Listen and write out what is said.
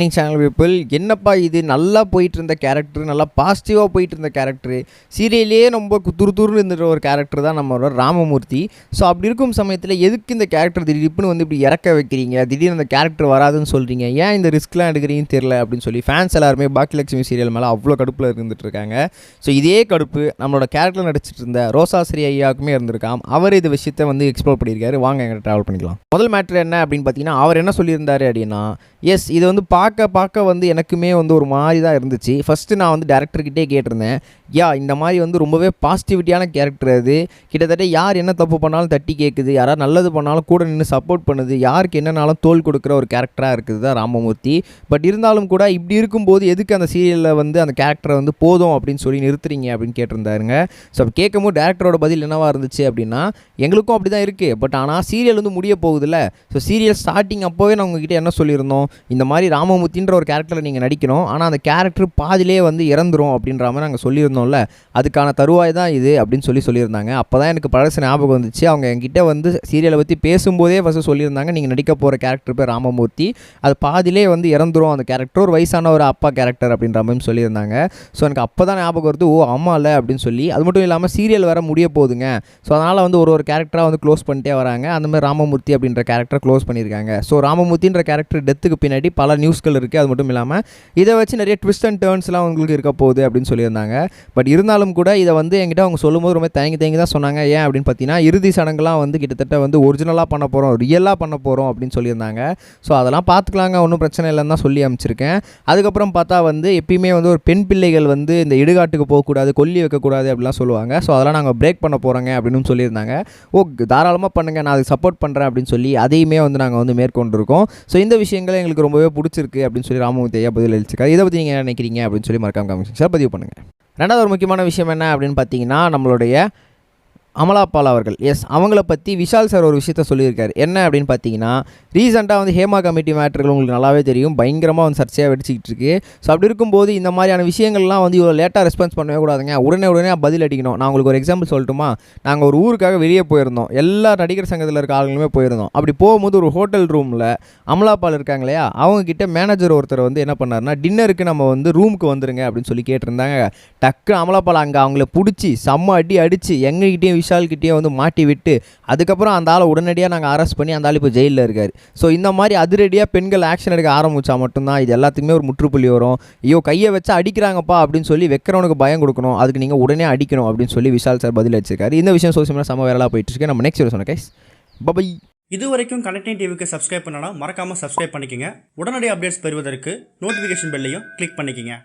Morning channel people என்னப்பா இது? நல்லா போயிட்டு இருந்த கேரக்டர் நல்லா பாசிட்டிவாக போயிட்டு இருந்த கேரக்டர் சீரியலே ரொம்ப துருதுருன்னு துரு துருன்னு ஒரு கேரக்டர் தான் நம்மளோட ராமமூர்த்தி. ஸோ அப்படி இருக்கும் சமயத்தில் எதுக்கு இந்த கேரக்டர் திடீர்னு வந்து இப்படி இறக்க வைக்கிறீங்க? திடீர்னு அந்த கேரக்டர் வராதுன்னு சொல்கிறீங்க ஏன் இந்த ரிஸ்க்லாம் எடுக்கிறீங்கன்னு தெரில அப்படின்னு சொல்லி ஃபேன்ஸ் எல்லாருமே பாக்கியலட்சுமி சீரியல் மேலே அவ்வளோ கடுப்பில் இருந்துட்டு இருக்காங்க ஸோ இதே கடுப்பு நம்மளோட கேரக்டர் நடிச்சிட்டு இருந்த ரோசாஸ்ரீ ஐயாவுக்குமே இருந்திருக்காம். அவர் இந்த விஷயத்தை வந்து எக்ஸ்ப்ளோர் பண்ணியிருக்காரு. வாங்க எங்கிட்ட ட்ராவல் பண்ணிக்கலாம். முதல் மேட்ரு என்ன அப்படின்னு பார்த்தீங்கன்னா அவர் என்ன சொல்லியிருந்தாரு அப்படின்னா எஸ் இது வந்து பார்க்க பார்க்க வந்து எனக்குமே வந்து ஒரு மாதிரி தான் இருந்துச்சு. ஃபஸ்ட்டு நான் வந்து டேரக்டர்கிட்டே கேட்டிருந்தேன். யா இந்த மாதிரி வந்து ரொம்பவே பாசிட்டிவிட்டியான கேரக்டர் அது. கிட்டத்தட்ட யார் என்ன தப்பு பண்ணாலும் தட்டி கேட்குது யாராவது நல்லது பண்ணாலும் கூட நின்று சப்போர்ட் பண்ணுது. யாருக்கு என்னன்னாலும் தோல் கொடுக்குற ஒரு கேரக்டராக இருக்குது தான் ராமமூர்த்தி. பட் இருந்தாலும் கூட இப்படி இருக்கும்போது எதுக்கு அந்த சீரியலில் வந்து அந்த கேரக்டரை வந்து போதும் அப்படின்னு சொல்லி நிறுத்துறீங்க அப்படின்னு கேட்டிருந்தாருங்க. ஸோ அப்படி கேட்கும்போது டேரக்டரோட பதில் என்னவாக இருந்துச்சு அப்படின்னா எங்களுக்கும் அப்படி தான் இருக்குது பட் ஆனால் சீரியல் வந்து முடிய போகுதுல்ல. ஸோ சீரியல் ஸ்டார்டிங் அப்போவே நான் உங்ககிட்ட என்ன சொல்லியிருந்தோம்? இந்த மாதிரி முத்தின்ற ஒரு கேரக்டரில் நீங்கள் நடிக்கணும். ஆனால் அந்த கேரக்டர் பாதிலே வந்து இறந்துரும் அப்படின்ற மாதிரி நாங்கள் சொல்லியிருந்தோம்ல. அதுக்கான தருவாய் தான் இது அப்படின்னு சொல்லி சொல்லியிருந்தாங்க. அப்போ தான் எனக்கு பழசு ஞாபகம் வந்துச்சு. அவங்க என்கிட்ட வந்து சீரியலை பற்றி பேசும்போதே ஃபஸ்ட்டு சொல்லியிருந்தாங்க நீங்கள் நடிக்க போகிற கேரக்டர் பேர் ராமமூர்த்தி. அது பாதிலே வந்து இறந்துரும் அந்த கேரக்டர் ஒரு வயசான ஒரு அப்பா கேரக்டர் அப்படின்ற மாதிரி சொல்லியிருந்தாங்க. ஸோ எனக்கு அப்போ தான் ஞாபகம் வருது ஓ ஆமாம்ல அப்படின்னு சொல்லி. அது மட்டும் இல்லாமல் சீரியல் வேறு முடிய போகுதுங்க. ஸோ அதனால் வந்து ஒரு ஒரு கேரக்டராக வந்து க்ளோஸ் பண்ணிட்டே வராங்க. அந்த மாதிரி ராமமூர்த்தி அப்படின்ற கேரக்டர் க்ளோஸ் பண்ணியிருக்காங்க. ஸோ ராமமூர்த்தின்ற கேரக்டர் டெத்துக்கு பின்னாடி பல நியூஸ் நியூஸ்கள் இருக்குது அது மட்டும் இல்லாமல் இதை வச்சு நிறைய ட்விஸ்ட் அண்ட் டேர்ன்ஸ்லாம் உங்களுக்கு இருக்க போகுது அப்படின்னு சொல்லியிருந்தாங்க. பட் இருந்தாலும் கூட இதை வந்து என்கிட்ட அவங்க சொல்லும்போது ரொம்ப தயங்கி தயங்கி தான் சொன்னாங்க. ஏன் அப்படின்னு பார்த்தீங்கன்னா இறுதி சடங்குலாம் வந்து கிட்டத்தட்ட வந்து ஒரிஜினலாக பண்ண போகிறோம் ரியலாக பண்ண போகிறோம் அப்படின்னு சொல்லியிருந்தாங்க. ஸோ அதெல்லாம் பார்த்துக்கலாங்க ஒன்றும் பிரச்சனை இல்லைன்னு தான் சொல்லி அமைச்சிருக்கேன் அதுக்கப்புறம் பார்த்தா வந்து எப்பயுமே வந்து ஒரு பெண் பிள்ளைகள் வந்து இந்த இடுகாட்டுக்கு போகக்கூடாது கொல்லி வைக்கக்கூடாது அப்படிலாம் சொல்லுவாங்க. ஸோ அதெல்லாம் நாங்கள் பிரேக் பண்ண போகிறோங்க அப்படின்னு சொல்லியிருந்தாங்க. ஓ தாராளமாக பண்ணுங்கள் நான் அதுக்கு சப்போர்ட் பண்ணுறேன் அப்படின்னு சொல்லி அதையுமே வந்து நாங்கள் வந்து மேற்கொண்டிருக்கோம். ஸோ இந்த விஷயங்கள் எங்களுக்கு ரொம்பவே பிடிச்சிருக்கு. இருக்குது அப்படின்னு சொல்லி ராமமூர்த்தி ஐயா பதில் அளிச்சிருக்காரு இதை பற்றி நீங்கள் என்ன நினைக்கிறீங்க அப்படின்னு சொல்லி மறக்காம காமிச்சு சார் பதிவு பண்ணுங்கள் ரெண்டாவது ஒரு முக்கியமான விஷயம் என்ன அப்படின்னு பார்த்தீங்கன்னா நம்மளுடைய அமலாபால் அவர்கள். எஸ் அவங்கள பற்றி விஷால் சார் ஒரு விஷயத்த சொல்லியிருக்காரு. என்ன அப்படின்னு பார்த்தீங்கன்னா ரீசெண்டாக வந்து ஹேமா கமிட்டி மேட்டர்கள் உங்களுக்கு நல்லாவே தெரியும். பயங்கரமாக வந்து சர்ச்சையாக வெடிச்சிக்கிட்டு இருக்கு. ஸோ அப்படி இருக்கும்போது இந்த மாதிரியான விஷயங்கள்லாம் வந்து இவ்வளோ லேட்டாக ரெஸ்பான்ஸ் பண்ணவே கூடாதுங்க. உடனே உடனே பதில் அடிக்கணும். நான் உங்களுக்கு ஒரு எக்ஸாம்பிள் சொல்லட்டுமா? நாங்கள் ஒரு ஊருக்காக வெளியே போயிருந்தோம். எல்லா நடிகர் சங்கத்தில் இருக்க ஆளுங்களுமே போயிருந்தோம். அப்படி போகும்போது ஒரு ஹோட்டல் ரூமில் அமலாபால் இருக்காங்க இல்லையா? அவங்கக்கிட்ட மேனேஜர் ஒருத்தர் வந்து என்ன பண்ணாருன்னா டின்னருக்கு நம்ம வந்து ரூமுக்கு வந்துருங்க அப்படின்னு சொல்லி கேட்டிருந்தாங்க. டக்கு அமலாபால் அங்கே அவங்கள பிடிச்சி செம்ம அடி அடித்து எங்ககிட்டயும் விஷால்கிட்டேயே வந்து மாட்டி விட்டு அதுக்கப்புறம் அந்த ஆளை உடனடியாக நாங்கள் அரெஸ்ட் பண்ணி அந்த ஆள் இப்போ ஜெயிலில் இருக்கார். ஸோ இந்த மாதிரி அதிரடியாக பெண்கள் ஆக்ஷன் எடுக்க ஆரம்பித்தா மட்டும்தான் இது எல்லாத்துக்குமே ஒரு முற்றுப்புள்ளி வரும். ஐயோ கையை வச்சு அடிக்கிறாங்கப்பா அப்படின்னு சொல்லி வைக்கிறவனுக்கு பயம் கொடுக்கணும். அதுக்கு நீங்கள் உடனே அடிக்கணும் அப்படின்னு சொல்லி விஷால் சார் பதில் வச்சிருக்காரு இந்த விஷயம் சோசியல் மீடியா செம்ம வேறலாக போயிட்டு இருக்கு. நம்ம நெக்ஸ்ட் சொன்ன கைஸ் பபை இது வரைக்கும் கனெக்டிங் டிவிக்கு சப்ஸ்கிரைப் பண்ணனா மறக்காமல் சப்ஸ்கிரைப் பண்ணிக்கங்க. உடனடி அப்டேட்ஸ் பெறுவதற்கு நோட்டிஃபிகேஷன் பெல்லையும் கிளிக் பண்ணிக்கோங்க.